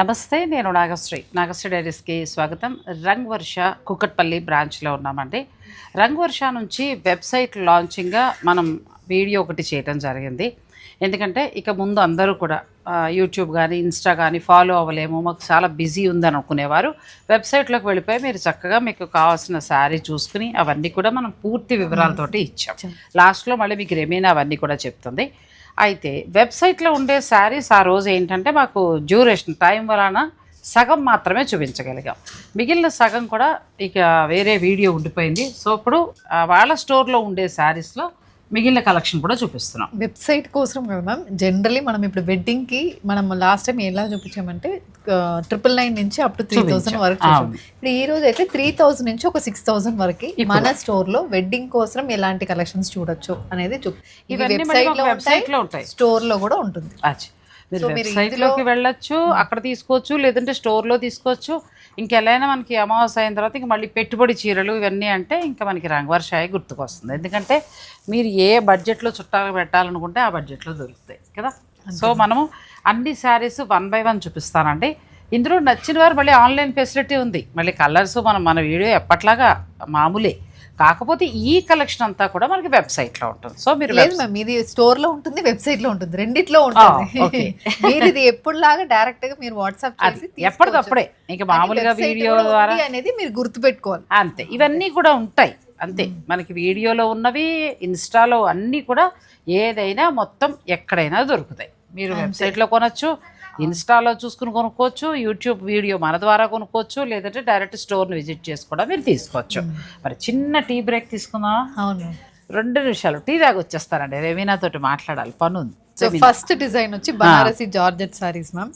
నమస్తే నేను నాగశ్రీ. నాగశ్రీ డైరీస్కి స్వాగతం. రంగ్ వర్ష కుక్కట్పల్లి బ్రాంచ్లో ఉన్నామండి. రంగ్ వర్ష నుంచి వెబ్సైట్ లాంచింగ్గా మనం వీడియో ఒకటి చేయడం జరిగింది. ఎందుకంటే ఇక ముందు అందరూ కూడా యూట్యూబ్ కానీ ఇన్స్టా కానీ ఫాలో అవ్వలేము. మాకు చాలా బిజీ ఉందని అనుకునేవారు. వెబ్సైట్లోకి వెళ్ళిపోయి మీరు చక్కగా మీకు కావాల్సిన శారీ చూసుకుని అవన్నీ కూడా మనం పూర్తి వివరాలతోటి ఇచ్చాం. లాస్ట్లో మళ్ళీ మీకు రెమీనా అవన్నీ కూడా చెప్తుంది. అయితే వెబ్సైట్లో ఉండే శారీస్ ఆ రోజు ఏంటంటే మాకు డ్యూరేషన్ టైం వలన సగం మాత్రమే చూపించగలిగాం. మిగిలిన సగం కూడా ఇక వేరే వీడియో ఉండిపోయింది. సో ఇప్పుడు వాళ్ళ స్టోర్లో ఉండే శారీస్లో మిగిలిన కలెక్షన్ కూడా చూపిస్తున్నాం. వెబ్సైట్ కోసం కదా మ్యామ్ జనరలీ మనం ఇప్పుడు వెడ్డింగ్కి మనం లాస్ట్ టైం ఎలా చూపించామంటే ట్రిపుల్ నైన్ నుంచి అప్ టు త్రీ థౌసండ్ వరకు. ఇప్పుడు ఈ రోజు అయితే త్రీ థౌసండ్ నుంచి ఒక సిక్స్ థౌసండ్ వరకు మన స్టోర్లో వెడ్డింగ్ కోసం ఎలాంటి కలెక్షన్స్ చూడొచ్చు అనేది వెబ్సైట్లో లో ఉంటాయి. స్టోర్లో కూడా ఉంటుంది. మీరు వెబ్సైట్లోకి వెళ్ళొచ్చు అక్కడ తీసుకోవచ్చు లేదంటే స్టోర్లో తీసుకోవచ్చు. ఇంకెలాగైనా మనకి అమావాస్య అయిన తర్వాత ఇంక మళ్ళీ పెట్టుబడి చీరలు ఇవన్నీ అంటే ఇంకా మనకి రంగవర్షాయి గుర్తుకొస్తుంది. ఎందుకంటే మీరు ఏ బడ్జెట్లో చుట్టాలు పెట్టాలనుకుంటే ఆ బడ్జెట్లో దొరుకుతాయి కదా. సో మనము అన్ని శారీస్ వన్ బై వన్ చూపిస్తానండి. ఇందులో నచ్చిన వారు మళ్ళీ ఆన్లైన్ ఫెసిలిటీ ఉంది. మళ్ళీ కలర్స్ మనం మన వీడియో ఎప్పట్లాగా మామూలే. కాకపోతే ఈ కలెక్షన్ అంతా కూడా మనకి వెబ్సైట్లో ఉంటుంది. సో మీరు లేదు మ్యామ్ ఇది స్టోర్లో ఉంటుంది వెబ్సైట్లో ఉంటుంది రెండిట్లో ఉంటుంది. మీరు ఇది ఎప్పుడులాగా డైరెక్ట్గా మీరు వాట్సాప్ చేసి ఎప్పటికప్పుడే ఇంకా మామూలుగా వీడియో ద్వారా అనేది మీరు గుర్తుపెట్టుకోవాలి. అంతే. ఇవన్నీ కూడా ఉంటాయి. అంతే. మనకి వీడియోలో ఉన్నవి ఇన్స్టాలో అన్నీ కూడా ఏదైనా మొత్తం ఎక్కడైనా దొరుకుతాయి. మీరు వెబ్సైట్లో కొనొచ్చు ఇన్స్టాలో చూసుకుని కొనుక్కోవచ్చు యూట్యూబ్ వీడియో మన ద్వారా కొనుక్కోవచ్చు లేదంటే డైరెక్ట్ స్టోర్ని విజిట్ చేసి కూడా మీరు తీసుకోవచ్చు. మరి చిన్న టీ బ్రేక్ తీసుకుందామా? అవును. రెండు నిమిషాలు టీ దాకా వచ్చేస్తారండి రవీనా తోటి మాట్లాడాలి పని సో ఫస్ట్ డిజైన్ వచ్చి బనారసి జార్జెట్ సారీస్ మ్యామ్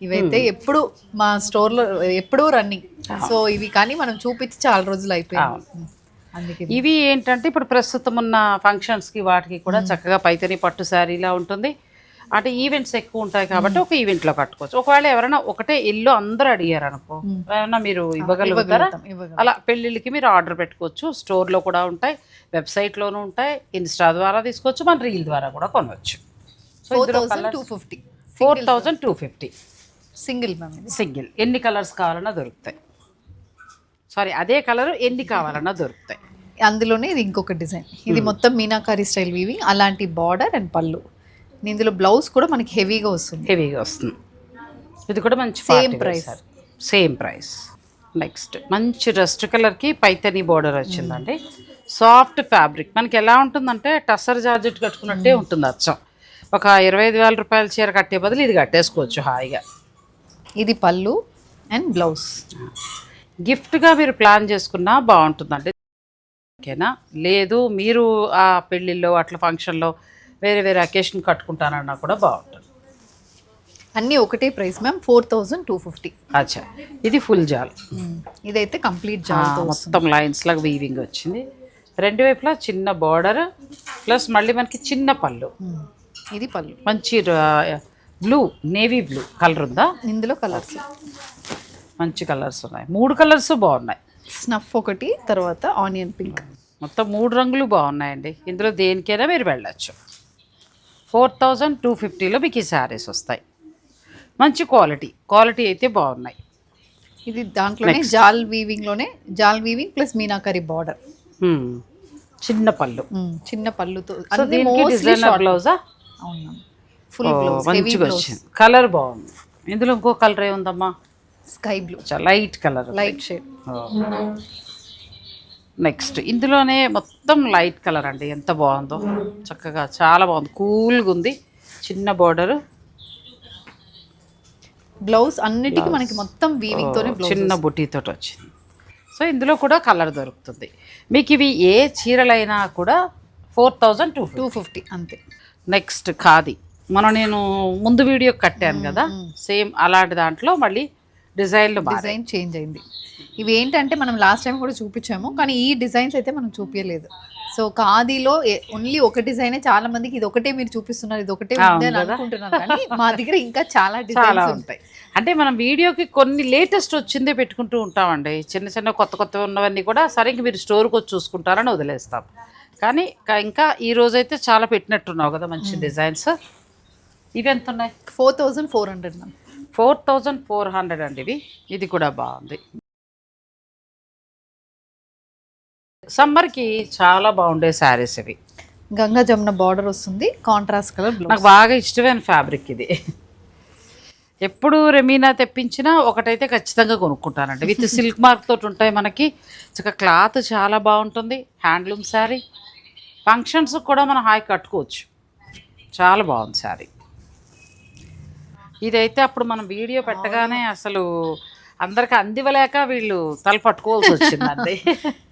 ఇవైతే ఎప్పుడు మా స్టోర్లో ఎప్పుడూ రన్నింగ్ సో ఇవి కానీ మనం చూపించి చాలా రోజులు అయిపోయింది. అందుకే ఇవి ఏంటంటే ఇప్పుడు ప్రస్తుతం ఉన్న ఫంక్షన్స్కి వాటికి కూడా చక్కగా పైతని పట్టు శారీలా ఉంటుంది. అంటే ఈవెంట్స్ ఎక్కువ ఉంటాయి కాబట్టి ఒక ఈవెంట్లో కట్టుకోవచ్చు. ఒకవేళ ఎవరైనా ఒకటే ఇల్లు అందరూ అడిగారు అనుకో ఏమన్నా మీరు ఇవ్వగలుగుతారా? ఇవ్వగలుగుతాం, ఇవ్వగలుగుతాం. అలా పెళ్ళిళ్ళకి మీరు ఆర్డర్ పెట్టుకోవచ్చు స్టోర్లో కూడా ఉంటాయి వెబ్సైట్లోనూ ఉంటాయి ఇన్స్టా ద్వారా తీసుకోవచ్చు మన రీల్ ద్వారా కూడా కొనవచ్చు. Four thousand two fifty. Four thousand two fifty. Single single ఎన్ని కలర్స్ కావాలన్నా దొరుకుతాయి. సారీ అదే కలర్ ఎన్ని కావాలన్నా దొరుకుతాయి. అందులోనే ఇది ఇంకొక డిజైన్. ఇది మొత్తం మీనాకారి స్టైల్ వీవింగ్ అలాంటి బార్డర్ అండ్ పళ్ళు. ఇందులో బ్లౌజ్ కూడా మనకి హెవీగా వస్తుంది. హెవీగా వస్తుంది. ఇది కూడా మంచి Same price. Same price next మంచి రస్ట్ కలర్కి పైతని బోర్డర్ వచ్చిందండి. సాఫ్ట్ ఫ్యాబ్రిక్ మనకి ఎలా ఉంటుందంటే టసర్ జార్జెట్ కట్టుకున్నట్టే ఉంటుంది అచ్చం. ఒక ఇరవై ఐదు వేల రూపాయల చీర కట్టే బదులు ఇది కట్టేసుకోవచ్చు హాయిగా. ఇది పళ్ళు అండ్ బ్లౌజ్ గిఫ్ట్గా మీరు ప్లాన్ చేసుకున్నా బాగుంటుందండి. ఓకేనా? లేదు మీరు ఆ పెళ్ళిళ్ళో అట్లా ఫంక్షన్లో వేరే వేరే అకేషన్ కట్టుకుంటానన్నా కూడా బాగుంటుంది. అన్నీ ఒకటే price ma'am four thousand two fifty అచ్చా. ఇది ఫుల్ జాల్. ఇదైతే కంప్లీట్ ఆ, జాల్తో మొత్తం లైన్స్ లాగా వీవింగ్ వచ్చింది. రెండు వైపులా చిన్న బార్డర్ ప్లస్ మళ్ళీ మనకి చిన్న పళ్ళు. ఇది పళ్ళు. మంచి బ్లూ నేవీ బ్లూ కలర్ ఉందా? ఇందులో కలర్స్ మంచి కలర్స్ ఉన్నాయి. మూడు కలర్స్ బాగున్నాయి. స్నఫ్ ఒకటి తర్వాత ఆనియన్ పింక్ మొత్తం మూడు రంగులు బాగున్నాయండి. ఇందులో దేనికైనా మీరు వెళ్ళచ్చు. ఫోర్ థౌజండ్ టూ ఫిఫ్టీలో మీకు ఈ శారీస్ వస్తాయి. మంచి క్వాలిటీ. క్వాలిటీ అయితే బాగున్నాయి. ఇది దాంట్లోనే జాల్ వీవింగ్లోనే జాల్ వీవింగ్ ప్లస్ మీనాకరి బార్డర్. చిన్న పళ్ళు. చిన్న పళ్ళుతో. డిజైనర్ బ్లౌజా? అవును ఫుల్ బ్లౌజ్ హెవీ మంచిగా వచ్చింది. కలర్ బాగుంది. ఇందులో ఇంకో కలర్ ఏముందమ్మా? Sky blue light colour light shade next. ఇందులోనే మొత్తం లైట్ కలర్ అండి. ఎంత బాగుందో. చక్కగా చాలా బాగుంది. కూల్గా ఉంది. చిన్న బార్డర్. బ్లౌజ్ అన్నిటికీ మనకి మొత్తం వీవింగ్ తోనే చిన్న బుట్టీతో వచ్చింది. సో ఇందులో కూడా కలర్ దొరుకుతుంది. మీకు ఇవి ఏ చీరలైనా కూడా four thousand two two fifty. అంతే. నెక్స్ట్ ఖాదీ. మనం నేను ముందు వీడియో కట్టాను కదా. సేమ్ అలాంటి దాంట్లో మళ్ళీ డిజైన్లు డిజైన్ చేంజ్ అయింది. ఇవి ఏంటంటే మనం లాస్ట్ టైం కూడా చూపించాము కానీ ఈ డిజైన్స్ అయితే మనం చూపించలేదు సో ఖాదీలో ఓన్లీ ఒక డిజైనే చాలా మందికి ఇది ఒకటే మీరు చూపిస్తున్నారు ఇది ఒకటే ఉంది అని అనుకుంటున్నారు కానీ మా దగ్గర ఇంకా చాలా డిజైన్స్ ఉంటాయి. అంటే మనం వీడియోకి కొన్ని లేటెస్ట్ వచ్చిందే పెట్టుకుంటూ ఉంటామండి. చిన్న చిన్న కొత్త కొత్త ఉన్నవన్నీ కూడా సరే ఇంక మీరు స్టోర్కి వచ్చి చూసుకుంటారని వదిలేస్తాం. కానీ ఇంకా ఈ రోజైతే చాలా పెట్టినట్టున్నావు కదా మంచి డిజైన్స్. ఇవి ఎంత ఉన్నాయి four thousand four hundred ma'am. Four thousand four hundred అండి ఇవి. ఇది కూడా బాగుంది. సమ్మర్కి చాలా బాగుండే శారీస్ ఇవి. గంగా జమున బార్డర్ వస్తుంది. కాంట్రాస్ట్ కలర్ నాకు బాగా ఇష్టమైన ఫ్యాబ్రిక్ ఇది. ఎప్పుడు రెమీనా తెప్పించినా ఒకటైతే ఖచ్చితంగా కొనుక్కుంటానండి. విత్ సిల్క్ మార్క్ తోటి ఉంటాయి మనకి. చక్కగా క్లాత్ చాలా బాగుంటుంది. హ్యాండ్లూమ్ శారీ. ఫంక్షన్స్ కూడా మనం హాయి కట్టుకోవచ్చు. చాలా బాగుంది శారీ. ఇదైతే అప్పుడు మనం వీడియో పెట్టగానే అసలు అందరికి అందివ్వలేక వీళ్ళు తల పట్టుకోవాల్సి వచ్చిందండి.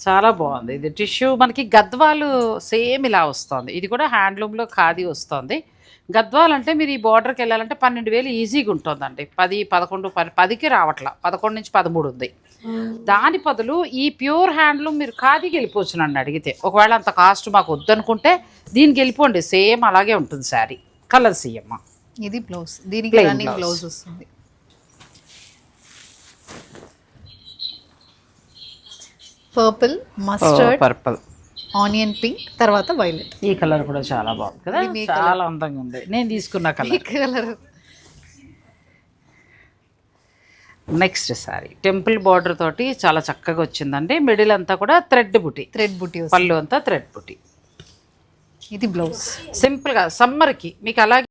చాలా బాగుంది. ఇది టిష్యూ మనకి గద్వాలు సేమ్ ఇలా వస్తుంది. ఇది కూడా హ్యాండ్లూమ్లో ఖాదీ వస్తుంది. గద్వాల్ అంటే మీరు ఈ బార్డర్కి వెళ్ళాలంటే పన్నెండు వేలు ఈజీగా ఉంటుందండి. పది పదకొండు పది పదికి రావట్లా. పదకొండు నుంచి పదమూడు ఉంది. దాని బదులు ఈ ప్యూర్ హ్యాండ్లూమ్ మీరు ఖాదీకి వెళ్ళిపోవచ్చు నన్ను అడిగితే. ఒకవేళ అంత కాస్ట్ మాకు వద్దనుకుంటే దీనికి వెళ్ళిపోండి. సేమ్ అలాగే ఉంటుంది శారీ. కలర్ సీఎమ్మ. ఇది బ్లౌజ్. దీనికి Plain రన్నింగ్. బ్లౌజ్ వస్తుంది. Purple mustard purple onion pink తర్వాత వైలెట్ ఈ కలర్ కూడా చాలా బాగుంది కదా? ఇది మీ చాలా అందంగా ఉంది. నేను తీసుకున్న colour. Colour. Next sari temple border తోటి చాలా చక్కగా వచ్చిందండి. మిడిల్ అంతా కూడా థ్రెడ్ బుటి. థ్రెడ్ బుటీ వస్తుంది. పళ్ళు అంతా థ్రెడ్ బుటి. ఇది బ్లౌజ్. సింపుల్గా సమ్మర్కి మీకు అలాగే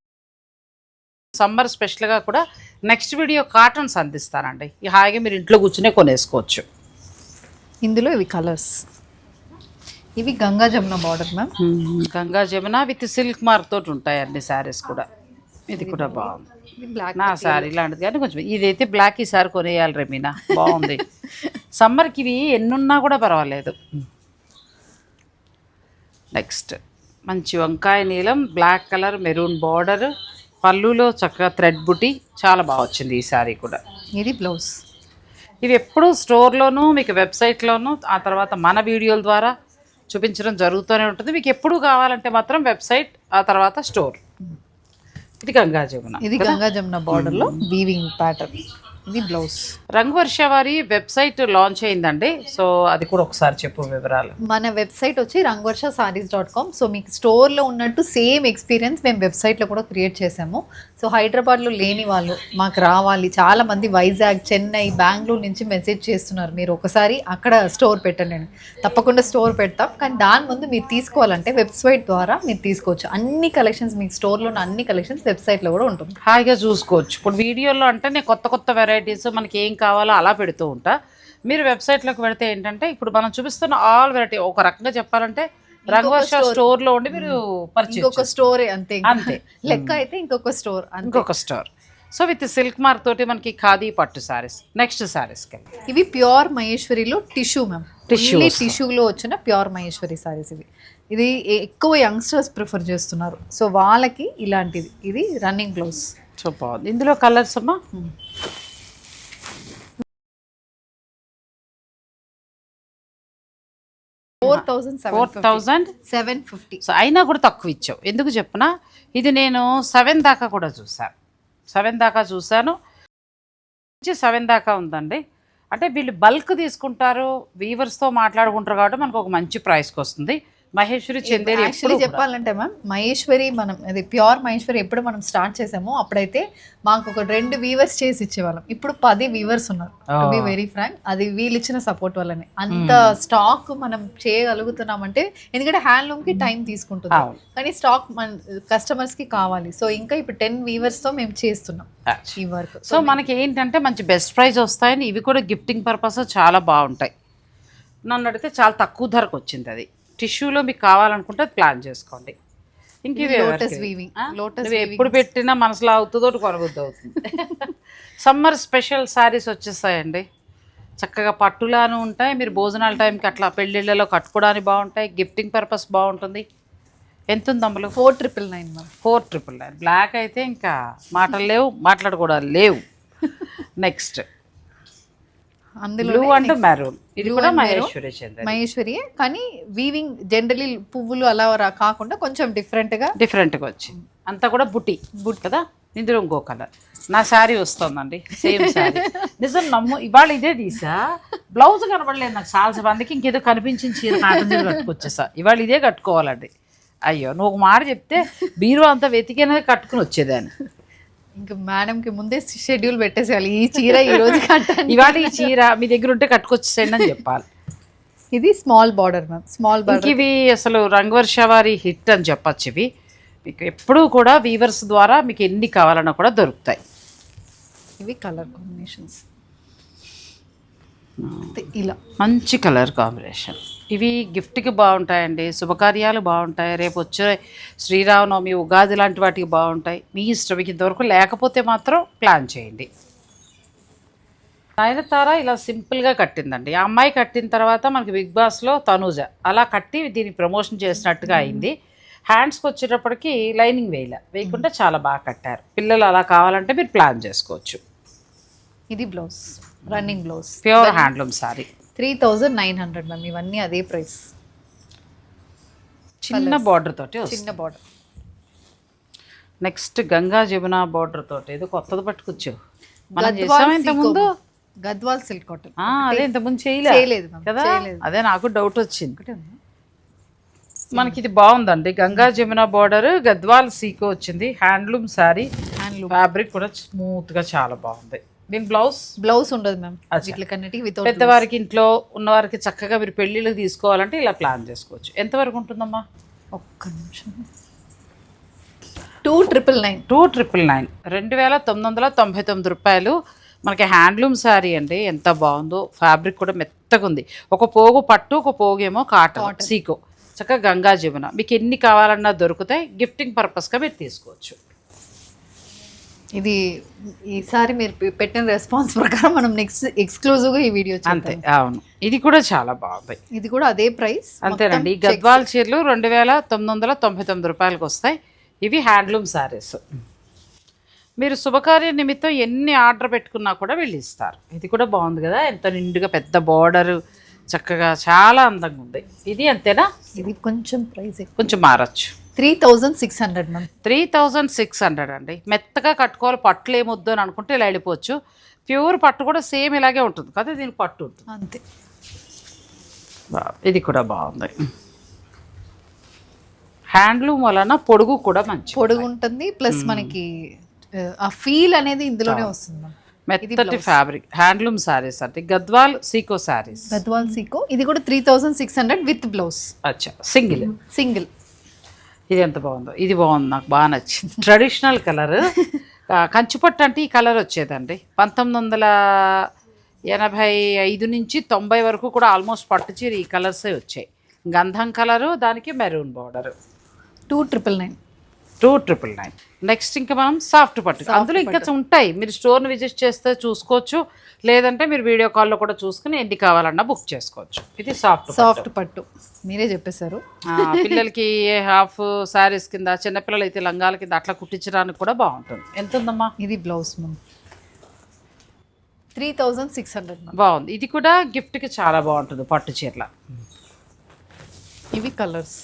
సమ్మర్ స్పెషల్గా కూడా నెక్స్ట్ వీడియో కాటన్స్ అందిస్తానండి. ఈ హాయిగా మీరు ఇంట్లో కూర్చునే కొనేసుకోవచ్చు. ఇందులో ఇవి కలర్స్. ఇవి Ganga Jamuna border ma'am. Ganga Jamuna with silk mark తోటి ఉంటాయి అన్ని శారీస్ కూడా. ఇది కూడా బాగుంది. నా సారీ ఇలాంటిది కానీ కొంచెం ఇదైతే బ్లాక్ ఈ సారి కొనేయాలి రెమీనా బాగుంది. సమ్మర్కి ఇవి ఎన్నున్నా కూడా పర్వాలేదు. నెక్స్ట్ మంచి వంకాయ నీలం బ్లాక్ కలర్ మెరూన్ బార్డర్ పళ్ళులో చక్కగా థ్రెడ్ బుట్టి చాలా బాగా వచ్చింది ఈ సారీ కూడా. ఇది బ్లౌజ్. ఇవి ఎప్పుడూ స్టోర్లోనూ మీకు వెబ్సైట్లోనూ ఆ తర్వాత మన వీడియోల ద్వారా చూపించడం జరుగుతూనే ఉంటుంది. మీకు ఎప్పుడు కావాలంటే మాత్రం వెబ్సైట్ ఆ తర్వాత స్టోర్. ఇది గంగా జమున ఇది గంగా జమున బార్డర్లో వీవింగ్ ప్యాటర్న్ ఇది బ్లౌజ్. రంగవర్ష వారి వెబ్సైట్ లాంచ్ అయిందండి. సో అది కూడా ఒకసారి చెప్పు వివరాలు. మన వెబ్సైట్ వచ్చి Rangavarsha saris dot com. So మీకు స్టోర్లో ఉన్నట్టు సేమ్ ఎక్స్పీరియన్స్ మేము వెబ్సైట్లో కూడా క్రియేట్ చేసాము సో హైదరాబాద్లో లేని వాళ్ళు మాకు రావాలి. చాలా మంది వైజాగ్ చెన్నై బెంగళూరు నుంచి మెసేజ్ చేస్తున్నారు. మీరు ఒకసారి అక్కడ స్టోర్ పెట్టండి తప్పకుండా స్టోర్ పెడతాం. కానీ దాని ముందు మీరు తీసుకోవాలంటే వెబ్సైట్ ద్వారా మీరు తీసుకోవచ్చు. అన్ని కలెక్షన్స్ మీకు స్టోర్లో ఉన్న అన్ని కలెక్షన్స్ వెబ్సైట్లో కూడా ఉంటుంది. హాయిగా చూసుకోవచ్చు. ఇప్పుడు వీడియోలో అంటే నేను కొత్త కొత్త వెరైటీస్ మనకి ఏం కావాలో అలా పెడుతూ ఉంటా. మీరు వెబ్సైట్లోకి పెడితే ఏంటంటే ఇప్పుడు మనం చూపిస్తున్న ఆల్ వెరైటీ ఒక రకంగా చెప్పాలంటే రంగవర్ష స్టోర్లో ఉండి మీరు పర్చేజ్ ఇంకొక స్టోరే అంతే. అంతే. లెక్క అయితే ఇంకొక స్టోర్ ఇంకొక store so with silk mark తోటి మనకి ఖాదీ పట్టు సారీస్ నెక్స్ట్ సారీస్కి ఇవి ప్యూర్ మహేశ్వరిలో టిష్యూ మ్యామ్ టిష్యూ. టిష్యూలో వచ్చిన ప్యూర్ మహేశ్వరి సారీస్ ఇవి. ఇది ఎక్కువ యంగ్స్టర్స్ ప్రిఫర్ చేస్తున్నారు. సో వాళ్ళకి ఇలాంటిది. ఇది రన్నింగ్ బ్లౌజ్ సో బాగుంది ఇందులో కలర్స్ అమ్మా? Four thousand four thousand seven fifty so అయినా కూడా తక్కువ ఇచ్చావు. ఎందుకు చెప్పనా? ఇది నేను సెవెన్ దాకా కూడా చూసాను సెవెన్ దాకా చూశాను. సెవెన్ దాకా ఉందండి. అంటే వీళ్ళు బల్క్ తీసుకుంటారు వీవర్స్తో మాట్లాడుకుంటారు కాబట్టి మనకు ఒక మంచి ప్రైస్కి వస్తుంది మహేశ్వరి చందేరి యాక్చువల్లీ. చెప్పాలంటే మ్యామ్ మహేశ్వరి మనం అది ప్యూర్ మహేశ్వరి ఎప్పుడు మనం స్టార్ట్ చేసామో అప్పుడైతే మాకు ఒక రెండు వీవర్స్ చేసి ఇచ్చేవాళ్ళం. ఇప్పుడు పది వీవర్స్ ఉన్నారు. బి వెరీ ఫ్రాంక్ అది వీళ్ళు ఇచ్చిన సపోర్ట్ వల్లనే. అంత స్టాక్ మనం చేయగలుగుతున్నామంటే ఎందుకంటే హ్యాండ్లూమ్కి టైం తీసుకుంటుంది. అవును. కానీ స్టాక్ మన కస్టమర్స్కి కావాలి. సో ఇంకా ఇప్పుడు టెన్ వీవర్స్తో మేము చేస్తున్నాం ఈ వర్క్ సో మనకి ఏంటంటే మంచి బెస్ట్ ప్రైస్ వస్తాయని ఇవి కూడా గిఫ్టింగ్ పర్పస్ చాలా బాగుంటాయి. నన్ను అడిగితే చాలా తక్కువ ధరకు వచ్చింది అది. టిష్యూలో మీకు కావాలనుకుంటే అది ప్లాన్ చేసుకోండి. ఇంక ఇవి లోటస్? వీవింగ్? లోటస్ ఎప్పుడు పెట్టినా మనసులో అవుతుందో కొనబుద్ధి అవుతుంది. సమ్మర్ స్పెషల్ శారీస్ వచ్చేస్తాయండి. చక్కగా పట్టులాను ఉంటాయి. మీరు భోజనాల టైంకి అట్లా పెళ్ళిళ్ళలో కట్టుకోవడానికి బాగుంటాయి. గిఫ్టింగ్ పర్పస్ బాగుంటుంది. ఎంత ఉంది అమ్మలు four triple nine four triple nine black అయితే ఇంకా మాటలు లేవు మాట్లాడుకోవడాలు లేవు. నెక్స్ట్ అందులో అంటే మెరూన్ ఇది కూడా. మహేశ్వరి చంద్ర మహేశ్వరియే కానీ వీవింగ్ జనరలీ పువ్వులు అలా కాకుండా కొంచెం డిఫరెంట్గా డిఫరెంట్గా వచ్చింది. అంతా కూడా బుట్టి బుట్ కదా? ఇందులో ఇంకో కలర్. నా శారీ వస్తుందండి. సేమ్ శారీ. నిజం నమ్ము ఇవాళ ఇదే తీసా? బ్లౌజ్ కనబడలేదు నాకు చాలా మందికి ఇంకేదో కనిపించింది చీర కాటన్ చీర కట్టుకొచ్చేసా. ఇవాళ ఇదే కట్టుకోవాలండి. అయ్యో నువ్వు ఒక మాట చెప్తే బీరువా అంతా వెతికినది కట్టుకుని వచ్చేదాన్ని. ఇంకా మేడం కి ముందే షెడ్యూల్ పెట్టేసేయాలి. ఈ చీర ఈ రోజు కట్టండి. ఇవాళ ఈ చీర మీ దగ్గర ఉంటే కట్టుకొచ్చేసేయండి అని చెప్పాలి. ఇది small border ma'am small border ఇవి అసలు రంగవర్ష వారి హిట్ అని చెప్పచ్చు ఇవి. మీకు ఎప్పుడూ కూడా వీవర్స్ ద్వారా మీకు ఎన్ని కావాలన్నా కూడా దొరుకుతాయి. ఇవి కలర్ కాంబినేషన్స్ ఇలా. మంచి కలర్ కాంబినేషన్ ఇవి గిఫ్ట్కి బాగుంటాయండి. శుభకార్యాలు బాగుంటాయి. రేపు వచ్చే శ్రీరామనవమి ఉగాది లాంటి వాటికి బాగుంటాయి. మీ ఇష్టం. మీకు ఇంతవరకు లేకపోతే మాత్రం ప్లాన్ చేయండి. నయనతార ఇలా సింపుల్గా కట్టిందండి. ఆ అమ్మాయి కట్టిన తర్వాత మనకి బిగ్ బాస్లో తనూజ. అలా కట్టి దీన్ని ప్రమోషన్ చేసినట్టుగా అయింది. హ్యాండ్స్కి వచ్చేటప్పటికి లైనింగ్ వేయలే. వేయకుండా చాలా బాగా కట్టారు. పిల్లలు అలా కావాలంటే మీరు ప్లాన్ చేసుకోవచ్చు. ఇది blouse. Running blouse. Pure handloom sari. Three thousand nine hundred ma'am ఇవన్నీ అదే ప్రైస్. చిన్న బార్డర్ తోటి చిన్న border next Ganga Jamuna border తోటి. ఇది కొత్తది పట్టుకొచ్చు మనం గద్వాల్ చేసామా ఇంత ముందు? గద్వాల్ సిల్క్ కాటన్ అదే ఇంత ముందు చేయలే. చేయలేదు కదా? అదే నాకు డౌట్ వచ్చింది? మనకి ఇది బాగుందండి. గంగా జమున బార్డర్ గద్వాల్ సీకో వచ్చింది. హ్యాండ్లూమ్ శారీ హ్యాండ్లూమ్ ఫ్యాబ్రిక్ కూడా స్మూత్గా చాలా బాగుంది. దీని బ్లౌజ్ బ్లౌజ్ ఉండదు మ్యామ్. వీటికన్నిటికి వితౌట్ పెద్దవారికి ఇంట్లో ఉన్నవారికి చక్కగా మీరు పెళ్ళిళ్ళకి తీసుకోవాలంటే ఇలా ప్లాన్ చేసుకోవచ్చు. ఎంతవరకు ఉంటుందమ్మా? ఒక్క నిమిషం. Two triple nine two triple nine రెండు వేల తొమ్మిది వందల తొంభై తొమ్మిది రూపాయలు. మనకి హ్యాండ్లూమ్ శారీ అండి. ఎంత బాగుందో. ఫ్యాబ్రిక్ కూడా మెత్తగా ఉంది. ఒక పోగు పట్టు ఒక పోగు ఏమో కాటన్ సీకో. చక్కగా గంగా జమున మీకు ఎన్ని కావాలన్నా దొరుకుతాయి. గిఫ్టింగ్ పర్పస్గా మీరు తీసుకోవచ్చు. ఇది ఈసారి మీరు పెట్టిన రెస్పాన్స్ ప్రకారం మనం నెక్స్ట్ ఎక్స్క్లూజివ్గా ఈ వీడియో అంతే అవును. ఇది కూడా చాలా బాగుంది. ఇది కూడా అదే ప్రైస్. అంతేనండి. ఈ గద్వాల్ చీరలు రెండు వేల తొమ్మిది వందల తొంభై తొమ్మిది రూపాయలకు వస్తాయి. ఇవి హ్యాండ్లూమ్ శారీస్. మీరు శుభకార్య నిమిత్తం ఎన్ని ఆర్డర్ పెట్టుకున్నా కూడా వీళ్ళు ఇస్తారు. ఇది కూడా బాగుంది కదా. ఎంత నిండుగా పెద్ద బార్డర్ చక్కగా చాలా అందంగా ఉంది. ఇది అంతేనా? ఇది కొంచెం ప్రైస్ కొంచెం మారచ్చు. Three thousand six hundred ma'am three thousand six hundred అండి. మెత్తగా కట్టుకోవాలి పట్టులు ఏమొద్దు అని అనుకుంటే ఇలా వెళ్ళిపోవచ్చు. ప్యూర్ పట్టు కూడా సేమ్ ఇలాగే ఉంటుంది కదా దీనికి పట్టు ఉంటుంది. అంతే. ఇది కూడా బాగుంది. హ్యాండ్లూమ్ వలన పొడుగు కూడా మంచి పొడుగు ఉంటుంది ప్లస్ మనకి ఆ, ఫీల్ అనేది ఇందులోనే వస్తుంది మెత్తటి ఫ్యాబ్రిక్ హ్యాండ్లూమ్ శారీస్ అంటే గద్వాల్ సీకో శారీస్. గద్వాల్ సీకో ఇది కూడా three thousand six hundred with blouse అచ్చా సింగిల్. సింగిల్. ఇది ఎంత బాగుందో? ఇది బాగుంది నాకు బాగా నచ్చింది. ట్రెడిషనల్ కలర్ కంచిపట్టు అంటే ఈ కలర్ వచ్చేదండి. పంతొమ్మిది వందల ఎనభై ఐదు నుంచి తొంభై వరకు కూడా ఆల్మోస్ట్ పట్టు చీర ఈ కలర్సే వచ్చాయి. గంధం కలరు దానికి maroon border two triple nine two triple nine. Next ఇంకా మనం సాఫ్ట్ పట్టు. అందులో ఇంకా ఉంటాయి. మీరు స్టోర్ని విజిట్ చేస్తే చూసుకోవచ్చు. లేదంటే మీరు వీడియో కాల్లో కూడా చూసుకుని ఎన్ని కావాలన్నా బుక్ చేసుకోవచ్చు. ఇది సాఫ్ట్ సాఫ్ట్ పట్టు. మీరే చెప్పేశారు. పిల్లలకి హాఫ్ శారీస్ కింద చిన్నపిల్లలు అయితే లంగాల కింద అట్లా కుట్టించడానికి కూడా బాగుంటుంది. ఎంత ఉందమ్మా ఇది blouse three thousand six hundred బాగుంది. ఇది కూడా గిఫ్ట్కి చాలా బాగుంటుంది పట్టు చీరల. ఇవి కలర్స్.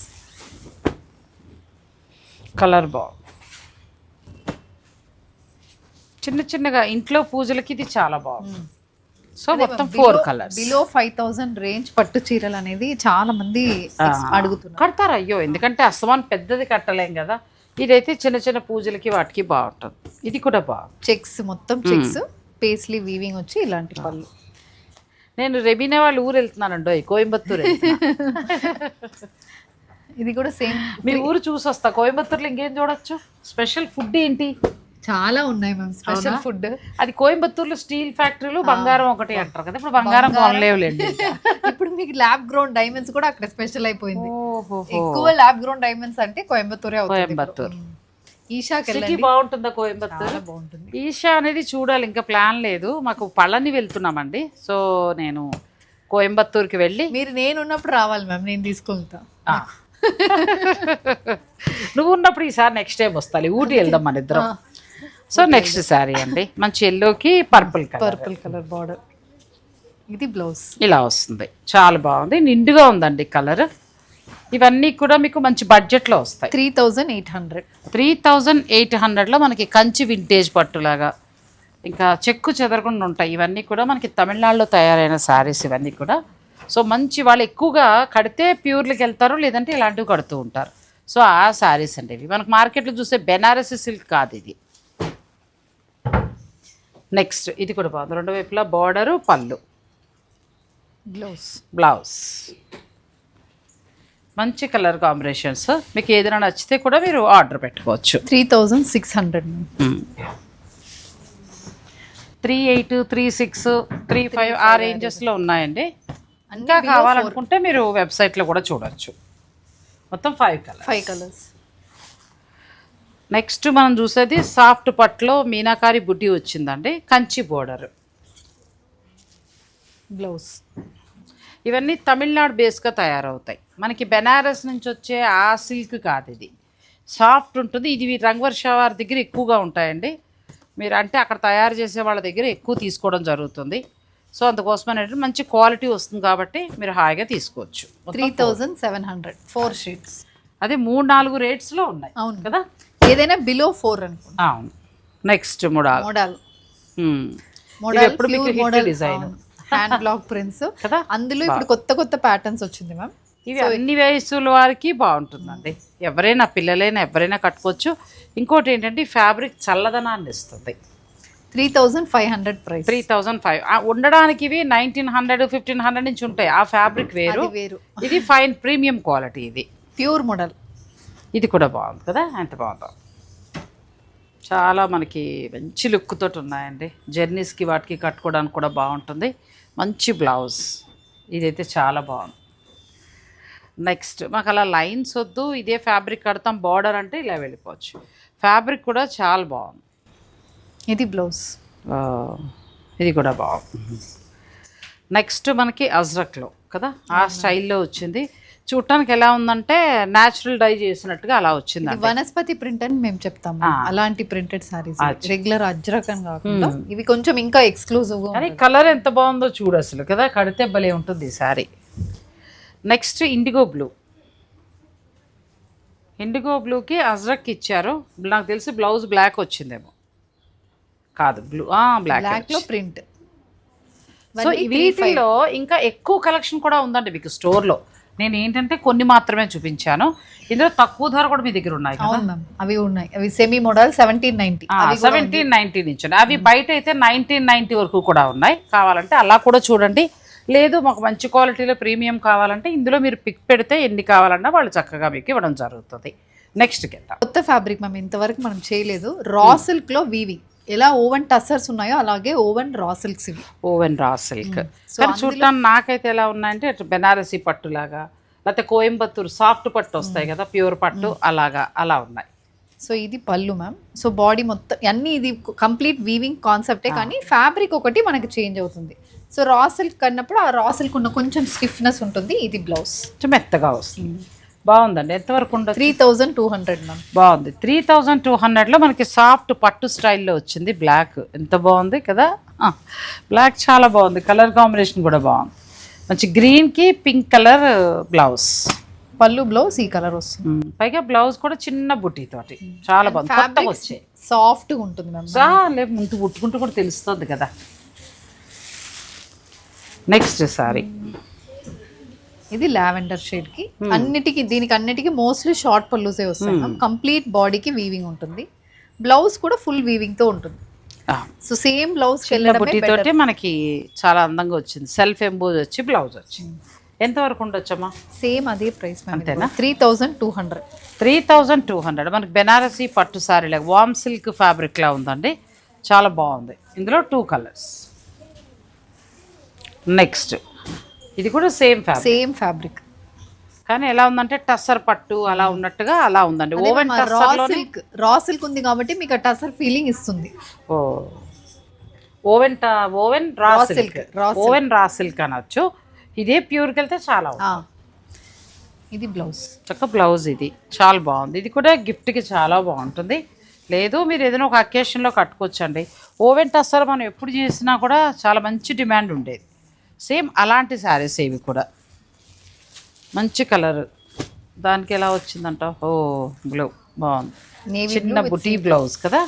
కలర్ బాగుంది చిన్న చిన్నగా ఇంట్లో పూజలకి ఇది చాలా బాగుంది. సో మొత్తం four colours below five thousand range పట్టు చీరలు అనేది చాలా మంది అడుగుతున్నారు. కడతారు అయ్యో ఎందుకంటే అస్తమాన్ పెద్దది కట్టలేం కదా. ఇదైతే చిన్న చిన్న పూజలకి వాటికి బాగుంటుంది. ఇది కూడా బాగుంది చెక్స్ మొత్తం చెక్స్ పేస్లీ వీవింగ్ వచ్చి ఇలాంటి పళ్ళు. నేను రెబీనా వాళ్ళ ఊరు వెళ్తున్నానండో కోయంబత్తూరు. ఇది కూడా సేమ్ మీ ఊరు చూసి వస్తా కోయంబత్తూరులో ఇంకేం చూడొచ్చు? స్పెషల్ ఫుడ్ ఏంటి? చాలా ఉన్నాయి మ్యామ్ స్పెషల్ ఫుడ్ అది కోయంబత్తూరులో స్టీల్ ఫ్యాక్టరీలు బంగారం ఒకటి అంటారు కదా? ఇప్పుడు బంగారం కొనలేవులేండి. ఇప్పుడు మీకు ల్యాబ్ గ్రౌండ్ డైమండ్స్ కూడా అక్కడ స్పెషల్ అయిపోయింది. ఓహో. ఎక్కువ ల్యాబ్ గ్రౌండ్ డైమండ్స్ అంటే కోయంబత్తూరే అవుతుంది కోయంబత్తూర్. వెళ్ళండి. బాగుంటుందా కోయంబత్తూరు? చాలా బాగుంటుంది. ఈషా అనేది చూడాలి ఇంకా ప్లాన్ లేదు. మాకు పళని వెళ్తున్నామండి. సో నేను కోయంబత్తూరుకి వెళ్ళి మీరు నేను ఉన్నప్పుడు రావాలి మ్యామ్ నేను తీసుకుంటా. నువ్వు ఉన్నప్పుడు ఈసారి నెక్స్ట్ టైం వస్తాలి ఊటీ వెళ్దాం మన ఇద్దరం. సో నెక్స్ట్ సారీ అండి మంచి ఎల్లోకి purple colour purple colour border ఇది బ్లౌజ్ ఇలా వస్తుంది. చాలా బాగుంది. నిండుగా ఉందండి కలర్ ఇవన్నీ కూడా మీకు మంచి బడ్జెట్లో వస్తాయి. Three thousand eight hundred three thousand eight హండ్రెడ్లో మనకి కంచి వింటేజ్ పట్టులాగా ఇంకా చెక్కు చెదరకుండా ఉంటాయి. ఇవన్నీ కూడా మనకి తమిళనాడులో తయారైన శారీస్ ఇవన్నీ కూడా. సో మంచి వాళ్ళు ఎక్కువగా కడితే ప్యూర్లకి వెళ్తారు లేదంటే ఇలాంటివి కడుతూ ఉంటారు. సో ఆ శారీస్ అండి ఇవి. మనకు మార్కెట్లో చూస్తే బెనారసి సిల్క్ కాదు ఇది. నెక్స్ట్ ఇది కూడా బాగుంది. రెండు వైపులా బార్డరు పళ్ళు. బ్లౌజ్ బ్లౌజ్ మంచి కలర్ కాంబినేషన్స్ మీకు ఏదైనా నచ్చితే కూడా మీరు ఆర్డర్ పెట్టుకోవచ్చు. Three thousand six hundred three eight three six three five ఆ రేంజెస్లో ఉన్నాయండి. ఇంకా కావాలనుకుంటే మీరు వెబ్సైట్లో కూడా చూడొచ్చు. మొత్తం five colour five colours next మనం చూసేది సాఫ్ట్ పట్లో మీనాకారి బుడ్డి వచ్చిందండి. కంచి బోర్డర్. బ్లౌజ్ ఇవన్నీ తమిళనాడు బేస్గా తయారవుతాయి. మనకి బెనారస్ నుంచి వచ్చే ఆ సిల్క్ కాదు ఇది. సాఫ్ట్ ఉంటుంది. ఇది రంగవర్ష వారి దగ్గర ఎక్కువగా ఉంటాయండి. మీరు అంటే అక్కడ తయారు చేసే వాళ్ళ దగ్గర ఎక్కువ తీసుకోవడం జరుగుతుంది. సో అందుకోసం అనేది మంచి క్వాలిటీ వస్తుంది కాబట్టి మీరు హాయిగా తీసుకోవచ్చు. Three thousand seven hundred. Four sheets అదే మూడు నాలుగు రేట్స్లో ఉన్నాయి అవును. కదా? ఏదైనా బిలో ఫోర్ అనుకోండి. అవును. Next model. మోడల్. మోడల్ ఎప్పుడు మీకు model. design. Hand block prints కదా? అందులో ఇప్పుడు కొత్త కొత్త ప్యాటర్న్స్ వచ్చింది మ్యామ్. ఇవి అన్ని వయసుల వారికి బాగుంటుందండి. ఎవరైనా పిల్లలైనా ఎవరైనా కట్టుకోవచ్చు. ఇంకోటి ఏంటంటే ఫ్యాబ్రిక్ చల్లదనాన్ని ఇస్తుంది. Three thousand five hundred price. Three thousand five. ఉండడానికి ఇవి నైన్టీన్ హండ్రెడ్ ఫిఫ్టీన్ హండ్రెడ్ నుంచి ఉంటాయి. ఆ ఫ్యాబ్రిక్ వేరు. వేరు. ఇది ఫైన్ ప్రీమియం క్వాలిటీ ఇది. Pure model. ఇది కూడా బాగుంది కదా? ఎంత బాగుందో. చాలా మనకి మంచి లుక్ తోటి ఉన్నాయండి. జర్నీస్కి వాటికి కట్టుకోవడానికి కూడా బాగుంటుంది. మంచి బ్లౌజ్. ఇదైతే చాలా బాగుంది. నెక్స్ట్ మాకు అలా లైన్స్ వద్దు. ఇదే ఫ్యాబ్రిక్ కడతాం. బార్డర్ అంటే ఇలా వెళ్ళిపోవచ్చు. ఫ్యాబ్రిక్ కూడా చాలా బాగుంది. ఇది బ్లౌజ్. ఇది కూడా బాగుంది నెక్స్ట్ మనకి అజ్రక్లో కదా? ఆ స్టైల్లో వచ్చింది. చూడటానికి ఎలా ఉందంటే న్యాచురల్ డై చేసినట్టుగా అలా వచ్చింది వనస్పతి ప్రింట్ అని మేము చెప్తాము. అలాంటి ప్రింటెడ్ సారీస్ రెగ్యులర్ అజ్రకన్ కాకుండా ఇవి కొంచెం ఇంకా ఎక్స్క్లూజివ్ కానీ కలర్ ఎంత బాగుందో చూడు అసలు కదా? కడితే భలే ఉంటుంది ఈ sari next indigo blue indigo బ్లూకి అజ్రక్ ఇచ్చారు. నాకు తెలిసి బ్లౌజ్ బ్లాక్ వచ్చిందేమో. కాదు. బ్లూ బ్లాక్ బ్లాక్లో ప్రింట్ సో వీటిలో ఇంకా ఎక్కువ కలెక్షన్ కూడా ఉందండి మీకు స్టోర్లో నేను ఏంటంటే కొన్ని మాత్రమే చూపించాను. ఇందులో తక్కువ ధర కూడా మీ దగ్గర ఉన్నాయి అవి ఉన్నాయి. అవి semi model seventeen ninety seventeen ninety నుంచి. అవి బయట అయితే నైన్టీన్ నైన్టీ వరకు కూడా ఉన్నాయి. కావాలంటే అలా కూడా చూడండి. లేదు మాకు మంచి క్వాలిటీలో ప్రీమియం కావాలంటే ఇందులో మీరు పిక్ పెడితే ఎన్ని కావాలన్నా వాళ్ళు చక్కగా మీకు ఇవ్వడం జరుగుతుంది. నెక్స్ట్ కింద కొత్త ఫ్యాబ్రిక్ మ్యామ్. ఇంతవరకు మనం చేయలేదు. రా సిల్క్లో వీవింగ్ ఎలా ఓవెన్ టసర్స్ ఉన్నాయో అలాగే ఓవెన్ రా సిల్క్స్ ఇవి. Oven raw silk. సో కానీ చూడటానికి నాకైతే ఎలా ఉన్నాయంటే బెనారసీ పట్టులాగా లేకపోతే కోయంబత్తూరు సాఫ్ట్ పట్టు వస్తాయి కదా ప్యూర్ పట్టు అలాగా అలా ఉన్నాయి. సో ఇది పళ్ళు మ్యామ్. సో బాడీ మొత్తం అన్ని ఇది కంప్లీట్ వీవింగ్ కాన్సెప్టే కానీ ఫ్యాబ్రిక్ ఒకటి మనకి చేంజ్ అవుతుంది. సో రా సిల్క్ అన్నప్పుడు ఆ రా సిల్క్ ఉన్న కొంచెం స్టిఫ్నెస్ ఉంటుంది ఇది బ్లౌజ్. మెత్తగా వస్తుంది. బాగుందండి. ఎంతవరకు ఉండదు three thousand two hundred ma'am. బాగుంది. త్రీ థౌజండ్ టూ హండ్రెడ్లో మనకి సాఫ్ట్ పట్టు స్టైల్లో వచ్చింది బ్లాక్. ఎంత బాగుంది కదా? బ్లాక్ చాలా బాగుంది. కలర్ కాంబినేషన్ కూడా బాగుంది. మంచి గ్రీన్కి పింక్ కలర్ బ్లౌజ్. పళ్ళు బ్లౌజ్ ఈ కలర్ వస్తుంది. పైగా బ్లౌజ్ కూడా చిన్న బుట్టి తోటి. చాలా బాగుంది. కొత్తగా వచ్చాయి. సాఫ్ట్గా ఉంటుంది మ్యామ్. చాలే ముందు ముట్టుకుంటూ కూడా తెలుస్తుంది కదా. నెక్స్ట్ సారీ. ఇది లావెండర్ షేడ్కి అన్నిటికి దీనికి అన్నిటికీ మోస్ట్లీ షార్ట్ పళ్ళుసే వస్తాయి కంప్లీట్ బాడీకి వీవింగ్ ఉంటుంది. బ్లౌజ్ కూడా ఫుల్ వీవింగ్తో ఉంటుంది సో సేమ్ బ్లౌజ్ చిన్న బుట్టి తోటి మనకి చాలా అందంగా వచ్చింది. సెల్ఫ్ ఎంబోజ్ వచ్చి. బ్లౌజ్ వచ్చింది ఎంతవరకు ఉండొచ్చమ్మా సేమ్ అదే ప్రైస్ అంతేనా? Three thousand two hundred. Three thousand two hundred. మనకి బెనారసీ పట్టు సారీ లాగా వామ్ సిల్క్ ఫ్యాబ్రిక్లా ఉందండి. చాలా బాగుంది. ఇందులో టూ కలర్స్ నెక్స్ట్ ఇది కూడా సేమ్ ఫ్యాబ్రిక్. Same fabric. కానీ ఎలా ఉందంటే టస్సర్ పట్టు అలా ఉన్నట్టుగా అలా ఉందండి. Oven raw silk raw silk ఉంది కాబట్టి మీకు ఆ టసర్ ఫీలింగ్ ఇస్తుంది. ఓ. ఓవెన్ ట- woven raw silk. Woven raw silk అనొచ్చు. ఇదే ప్యూర్కి వెళ్తే చాలా. ఇది బ్లౌజ్. చక్క బ్లౌజ్ ఇది. చాలా బాగుంది. ఇది కూడా గిఫ్ట్కి చాలా బాగుంటుంది. లేదు మీరు ఏదైనా ఒక అకేషన్లో కట్టుకోవచ్చండి. ఓవెన్ టస్సర్ మనం ఎప్పుడు చేసినా కూడా చాలా మంచి డిమాండ్ ఉండేది. సేమ్ అలాంటి శారీస్ ఇవి కూడా. మంచి కలర్. దానికి ఎలా వచ్చిందంట? ఓ బ్లూ బాగుంది. చిన్న బుటీ బ్లౌజ్ కదా?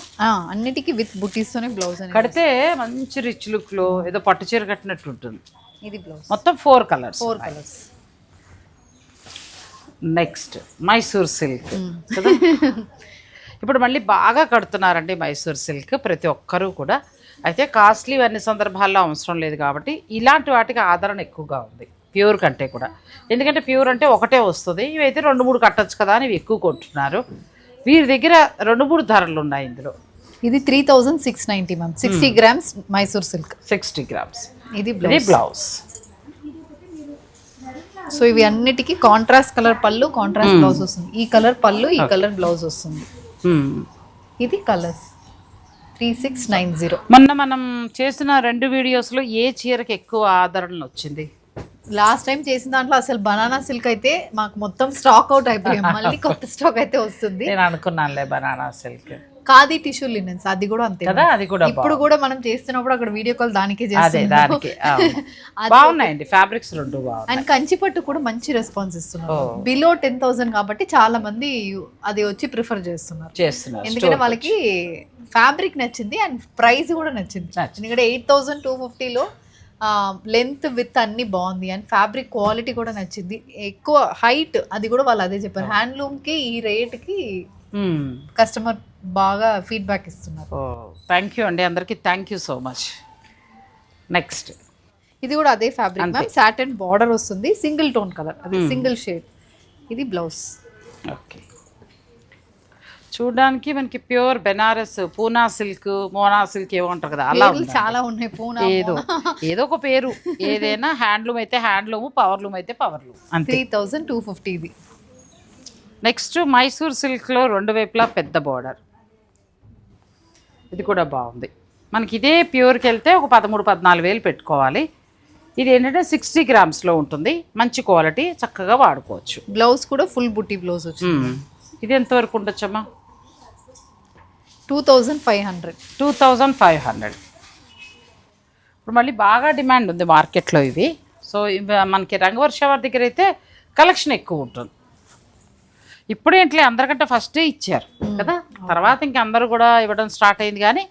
అన్నిటికీ విత్ బుటీస్ తోనే బ్లౌజ్ కడితే మంచి రిచ్ లుక్లో ఏదో పట్టు చీర కట్టినట్టు ఉంటుంది. ఇది బ్లౌజ్. మొత్తం four colours. Four colours. Next Mysore silk కదా? ఇప్పుడు మళ్ళీ బాగా కడుతున్నారండి మైసూర్ సిల్క్ ప్రతి ఒక్కరూ కూడా. అయితే కాస్ట్లీ అన్ని సందర్భాల్లో అవసరం లేదు కాబట్టి ఇలాంటి వాటికి ఆదరణ ఎక్కువగా ఉంది. ప్యూర్ కంటే కూడా. ఎందుకంటే ప్యూర్ అంటే ఒకటే వస్తుంది. ఇవైతే రెండు మూడు కట్టొచ్చు కదా అని ఎక్కువ కొంటున్నారు. వీరి దగ్గర రెండు మూడు ధరలు ఉన్నాయి ఇందులో. ఇది three thousand six ninety ma'am sixty grams Mysore silk. Sixty grams. ఇది బ్లౌజ్. బ్లౌజ్. సో ఇవి అన్నిటికీ కాంట్రాస్ట్ కలర్ పళ్ళు కాంట్రాస్ట్ బ్లౌజ్ వస్తుంది. ఈ కలర్ పళ్ళు ఈ కలర్ బ్లౌజ్ వస్తుంది. ఇది colours three six nine zero. మొన్న మనం చేసిన రెండు వీడియోస్లో ఏ చీరకి ఎక్కువ ఆదరణ వచ్చింది? లాస్ట్ టైం చేసిన దాంట్లో అసలు బనానా సిల్క్ అయితే మాకు మొత్తం స్టాక్ అవుట్ అయిపోయాం. మళ్ళీ కొత్త స్టాక్ అయితే వస్తుంది. నేను అనుకున్నానులే banana silk. Khadi tissue linens అది కూడా అంతే కదా అది కూడా ఇప్పుడు కూడా మనం చేస్తున్నప్పుడు అక్కడ వీడియో కాల్ దానికే చేస్తున్నాం. బాగున్నాయండి ఫ్యాబ్రిక్స్ రెండు అండ్ కంచిపట్టు కూడా మంచి రెస్పాన్స్ ఇస్తున్నారు. బిలో టెన్ థౌసండ్ కాబట్టి చాలా మంది అది వచ్చి ప్రిఫర్ చేస్తున్నారు. చేస్తున్నారు ఎందుకంటే వాళ్ళకి ఫ్యాబ్రిక్ నచ్చింది అండ్ ప్రైస్ కూడా నచ్చింది. ఎందుకంటే ఎయిట్ థౌసండ్ టూ ఫిఫ్టీలో లెంత్ విత్ అన్ని బాగుంది అండ్ ఫ్యాబ్రిక్ క్వాలిటీ కూడా నచ్చింది. ఎక్కువ హైట్ అది కూడా వాళ్ళు అదే చెప్పారు. హ్యాండ్లూమ్కి ఈ రేట్కి కస్టమర్ బాగా ఫీడ్బ్యాక్ ఇస్తున్నారు. థ్యాంక్ యూ అండి. అందరికీ thank you so much next ఇది కూడా అదే ఫ్యాబ్రిక్ మ్యామ్ సాటన్ బార్డర్ వస్తుంది. సింగిల్ టోన్ కలర్ అది సింగిల్ షేడ్ ఇది బ్లౌజ్ ఓకే చూడడానికి మనకి ప్యూర్ బెనారస్ పూనా సిల్క్ మోనా సిల్క్ ఏమో అంటారు కదా అలా చాలా ఉన్నాయి. పూనా ఏదో ఏదో ఒక పేరు. ఏదైనా హ్యాండ్లూమ్ అయితే హ్యాండ్లూమ్ పవర్లూమ్ అయితే powerloom three thousand two fifty ఇది. నెక్స్ట్ మైసూర్ సిల్క్లో రెండు వైపులా పెద్ద బార్డర్. ఇది కూడా బాగుంది. మనకి ఇదే ప్యూర్కి వెళ్తే ఒక పదమూడు పద్నాలుగు వేలు పెట్టుకోవాలి. ఇది ఏంటంటే సిక్స్టీ గ్రామ్స్లో ఉంటుంది. మంచి క్వాలిటీ చక్కగా వాడుకోవచ్చు. బ్లౌజ్ కూడా ఫుల్ బుట్టి బ్లౌజ్ వచ్చింది. ఇది ఎంతవరకు ఉండొచ్చమ్మా? Two thousand five hundred. Two thousand five hundred. ఇప్పుడు మళ్ళీ బాగా డిమాండ్ ఉంది మార్కెట్లో ఇవి. సో మనకి రంగవర్ష వారి దగ్గర అయితే కలెక్షన్ ఎక్కువ ఉంటుంది. ఇప్పుడు ఏంట్లే అందరికంటే ఫస్టే ఇచ్చారు కదా? తర్వాత ఇంక అందరూ కూడా ఇవ్వడం స్టార్ట్ అయింది కానీ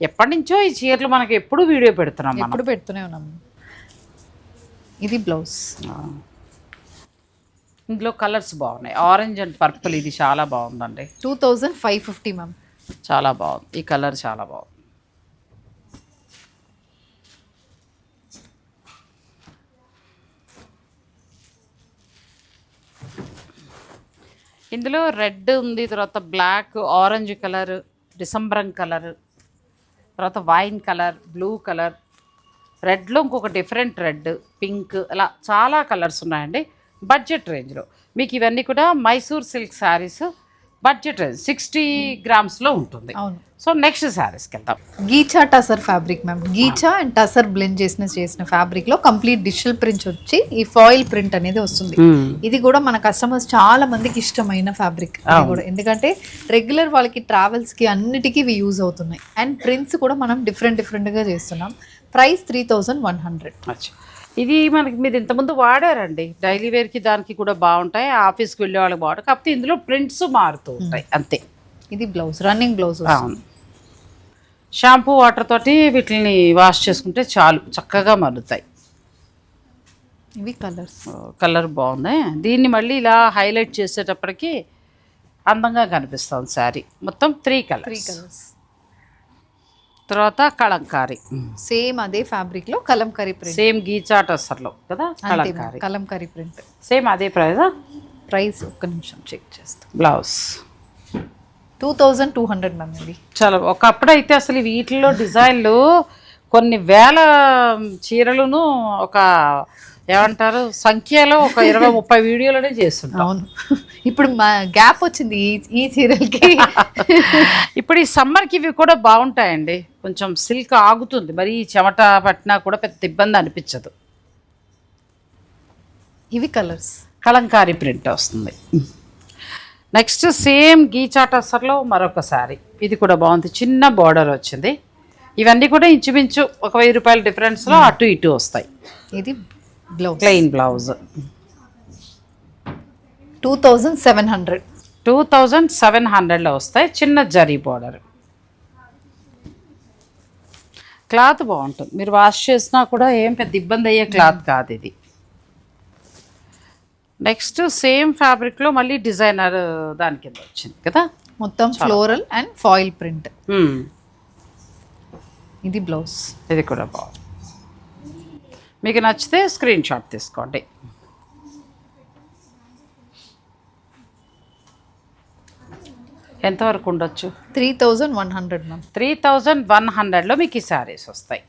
ఎప్పటి నుంచో ఈ చీరలు మనకి ఎప్పుడు వీడియో పెడుతున్నాం ఎప్పుడు పెడుతూనే ఉన్నాం. ఇది బ్లౌజ్ ఇందులో కలర్స్ బాగున్నాయి. ఆరెంజ్ అండ్ పర్పుల్ ఇది చాలా బాగుందండి. Two thousand five fifty ma'am చాలా బాగుంది. ఈ కలర్ చాలా బాగుంది. ఇందులో రెడ్ ఉంది తర్వాత బ్లాక్ ఆరెంజ్ కలర్ డిసంబరం కలర్ తర్వాత వైన్ కలర్ బ్లూ కలర్. రెడ్లో ఇంకొక డిఫరెంట్ రెడ్ పింక్ అలా చాలా కలర్స్ ఉన్నాయండి బడ్జెట్ రేంజ్లో. మీకు ఇవన్నీ కూడా Mysore silk saris budget sixty గ్రామ్స్లో ఉంటుంది. అవును. సో నెక్స్ట్ శారీస్కి వెళ్దాం. Ghicha tussar fabric ma'am. Ghicha and tussar blend చేసిన చేసిన ఫ్యాబ్రిక్లో కంప్లీట్ డిజిటల్ ప్రింట్ వచ్చి ఈ ఫాయిల్ ప్రింట్ అనేది వస్తుంది. ఇది కూడా మన కస్టమర్స్ చాలా మందికి ఇష్టమైన ఫ్యాబ్రిక్. కూడా ఎందుకంటే రెగ్యులర్ వాళ్ళకి ట్రావెల్స్కి అన్నిటికీ ఇవి యూజ్ అవుతున్నాయి. అండ్ ప్రింట్స్ కూడా మనం డిఫరెంట్ డిఫరెంట్గా చేస్తున్నాం. Price three thousand one hundred. ఇది మనకి మీరు ఇంతకుముందు వాడారండి. డైలీ వేర్కి దానికి కూడా బాగుంటాయి. ఆఫీస్కి వెళ్ళే వాళ్ళకి బాగుంటాయి. కాకపోతే ఇందులో ప్రింట్స్ మారుతూ ఉంటాయి. అంతే. ఇది బ్లౌజ్ రన్నింగ్ బ్లౌజ్ అవును. షాంపూ వాటర్ తోటి వీటిని వాష్ చేసుకుంటే చాలు. చక్కగా మరుగుతాయి. ఇవి కలర్స్. కలర్ బాగుంది దీన్ని మళ్ళీ ఇలా హైలైట్ చేసేటప్పటికి అందంగా కనిపిస్తుంది శారీ మొత్తం త్రీ త్రీ కలర్స్. కలర్స్. తర్వాత కలంకారీ సేమ్ అదే ఫ్యాబ్రిక్లో కలంకరీ ప్రింట్. సేమ్ గీచా టసర్లో కదా? కలంకారీ కలంకరీ ప్రింట్. సేమ్ అదే ప్రైజా? ప్రైస్ ఒక్క నిమిషం చెక్ చేస్తాం. Blouse. Two thousand two hundred ma'am ఇది. చాలా ఒకప్పుడు అయితే అసలు వీటిల్లో డిజైన్లు కొన్ని వేల చీరలను ఒక ఏమంటారు సంఖ్యలో ఒక ఇరవై ముప్పై వీడియోలనే చేస్తుంటాం. అవును. ఇప్పుడు మా గ్యాప్ వచ్చింది ఈ ఈ చీరలకి. ఇప్పుడు ఈ సమ్మర్కి ఇవి కూడా బాగుంటాయండి. కొంచెం సిల్క్ ఆగుతుంది. మరి ఈ చెమట పట్టినా కూడా పెద్ద ఇబ్బంది అనిపించదు. ఇవి కలర్స్. కలంకారీ ప్రింట్ వస్తుంది. నెక్స్ట్ సేమ్ గీచా టసర్లో మరొక శారీ. ఇది కూడా బాగుంది. చిన్న బార్డర్ వచ్చింది. ఇవన్నీ కూడా ఇంచుమించు ఒక వెయ్యి రూపాయల డిఫరెన్స్లో అటు ఇటు వస్తాయి. ఇది blouse. Plain blouse. Two thousand seven hundred. Two thousand seven హండ్రెడ్లో వస్తాయి. చిన్న జరీ బార్డర్. క్లాత్ బాగుంటుంది. మీరు వాష్ చేసినా కూడా ఏం పెద్ద ఇబ్బంది అయ్యే క్లాత్ కాదు ఇది. నెక్స్ట్ సేమ్ ఫ్యాబ్రిక్లో మళ్ళీ డిజైనర్ దాని కింద వచ్చింది కదా? మొత్తం ఫ్లోరల్ అండ్ ఫాయిల్ ప్రింట్. ఇది బ్లౌజ్. ఇది కూడా బాగుంది. మీకు నచ్చితే స్క్రీన్ షాట్ తీసుకోండి. ఎంతవరకు ఉండొచ్చు? Three thousand one hundred ma'am three thousand one హండ్రెడ్లో మీకు ఈ శారీస్ వస్తాయి.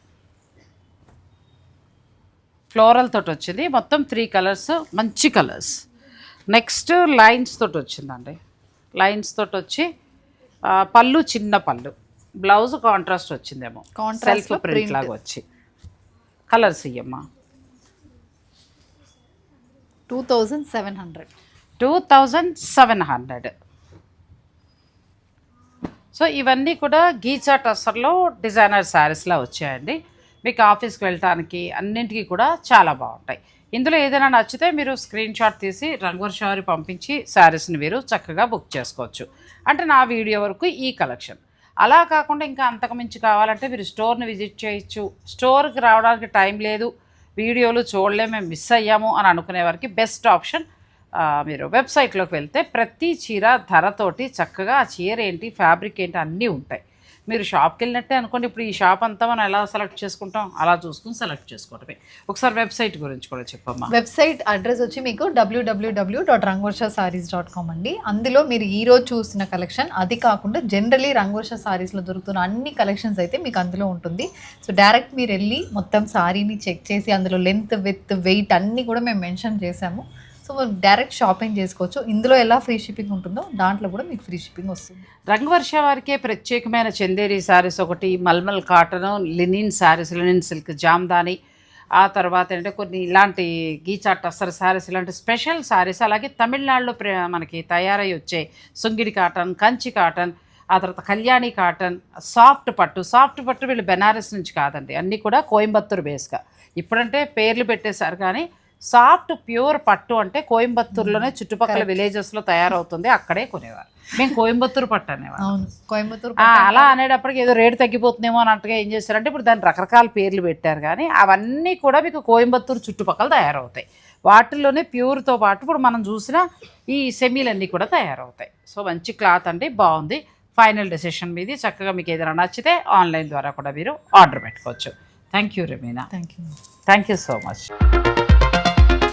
ఫ్లోరల్ తోటి వచ్చింది. మొత్తం త్రీ కలర్స్ మంచి కలర్స్ నెక్స్ట్ లైన్స్ తోటి వచ్చిందండి. లైన్స్ తోటి వచ్చి పళ్ళు చిన్న పళ్ళు. బ్లౌజ్ కాంట్రాస్ట్ వచ్చిందేమో. Self print. లాగా వచ్చి. Colours ఇయ్యమ్మా. Two thousand seven hundred. Two thousand seven hundred. So ఇవన్నీ కూడా గీచా టస్సర్లో డిజైనర్ శారీస్లా వచ్చాయండి. మీకు ఆఫీస్కి వెళ్ళటానికి అన్నింటికి కూడా చాలా బాగుంటాయి. ఇందులో ఏదైనా నచ్చితే మీరు స్క్రీన్ షాట్ తీసి రంగువర్షారి పంపించి శారీస్ని మీరు చక్కగా బుక్ చేసుకోవచ్చు. అంటే నా వీడియో వరకు ఈ కలెక్షన్. అలా కాకుండా ఇంకా అంతకుమించి కావాలంటే మీరు స్టోర్ని విజిట్ చేయొచ్చు. స్టోర్కి రావడానికి టైం లేదు. వీడియోలు చూడలే మేము మిస్ అయ్యాము అని అనుకునే వారికి బెస్ట్ ఆప్షన్ మీరు వెబ్సైట్లోకి వెళ్తే ప్రతి చీర ధరతోటి చక్కగా ఆ చీర ఏంటి ఫ్యాబ్రిక్ ఏంటి అన్నీ ఉంటాయి. మీరు షాప్కి వెళ్ళినట్టే అనుకోండి ఇప్పుడు ఈ షాప్ అంతా మనం ఎలా సెలెక్ట్ చేసుకుంటాం అలా చూసుకుని సెలెక్ట్ చేసుకోవటమే ఒకసారి వెబ్సైట్ గురించి కూడా చెప్పమ్మా. వెబ్సైట్ అడ్రస్ వచ్చి మీకు W W W dot Rangorsha saris dot com అండి. అందులో మీరు ఈ రోజు చూసిన కలెక్షన్ అది కాకుండా జనరలీ రంగోర్ష సారీస్లో దొరుకుతున్న అన్ని కలెక్షన్స్ అయితే మీకు అందులో ఉంటుంది. సో డైరెక్ట్ మీరు వెళ్ళి మొత్తం సారీని చెక్ చేసి అందులో లెంత్ విత్ వెయిట్ అన్నీ కూడా మేము మెన్షన్ చేసాము సో డైరెక్ట్ షాపింగ్ చేసుకోవచ్చు. ఇందులో ఎలా ఫ్రీ షిప్పింగ్ ఉంటుందో దాంట్లో కూడా మీకు ఫ్రీ షిప్పింగ్ వస్తుంది. రంగవర్ష వారికే ప్రత్యేకమైన చందేరి శారీస్ ఒకటి mulmul cotton linen saris linen silk Jamdani. ఆ తర్వాత ఏంటంటే కొన్ని ఇలాంటి గీచా టస్సర్ శారీస్ ఇలాంటి స్పెషల్ శారీస్ అలాగే తమిళనాడులో ప్ర- మనకి తయారై వచ్చే సుంగిడి కాటన్ కంచి కాటన్ ఆ తర్వాత కళ్యాణి కాటన్ సాఫ్ట్ పట్టు. సాఫ్ట్ పట్టు వీళ్ళు బెనారస్ నుంచి కాదండి. అన్నీ కూడా కోయంబత్తూరు బేస్గా ఇప్పుడంటే పేర్లు పెట్టేశారు కానీ సాఫ్ట్ ప్యూర్ పట్టు అంటే కోయంబత్తూరులోనే చుట్టుపక్కల విలేజెస్లో తయారవుతుంది. అక్కడే కొనేవారు. మేము కోయంబత్తూరు పట్టు అవును. కోయంబత్తూర్ అలా అనేటప్పటికి ఏదో రేటు తగ్గిపోతుందేమో అన్నట్టుగా ఏం చేశారంటే ఇప్పుడు దాని రకరకాల పేర్లు పెట్టారు కానీ అవన్నీ కూడా మీకు కోయంబత్తూరు చుట్టుపక్కల తయారవుతాయి. వాటిల్లోనే ప్యూర్తో పాటు ఇప్పుడు మనం చూసిన ఈ సెమీలన్నీ కూడా తయారవుతాయి. సో మంచి క్లాత్ అండి బాగుంది. ఫైనల్ డెసిషన్ మీది. చక్కగా మీకు ఏదైనా నచ్చితే ఆన్లైన్ ద్వారా కూడా మీరు ఆర్డర్ పెట్టుకోవచ్చు. Thank you Ramina. Thank you. Thank you so much.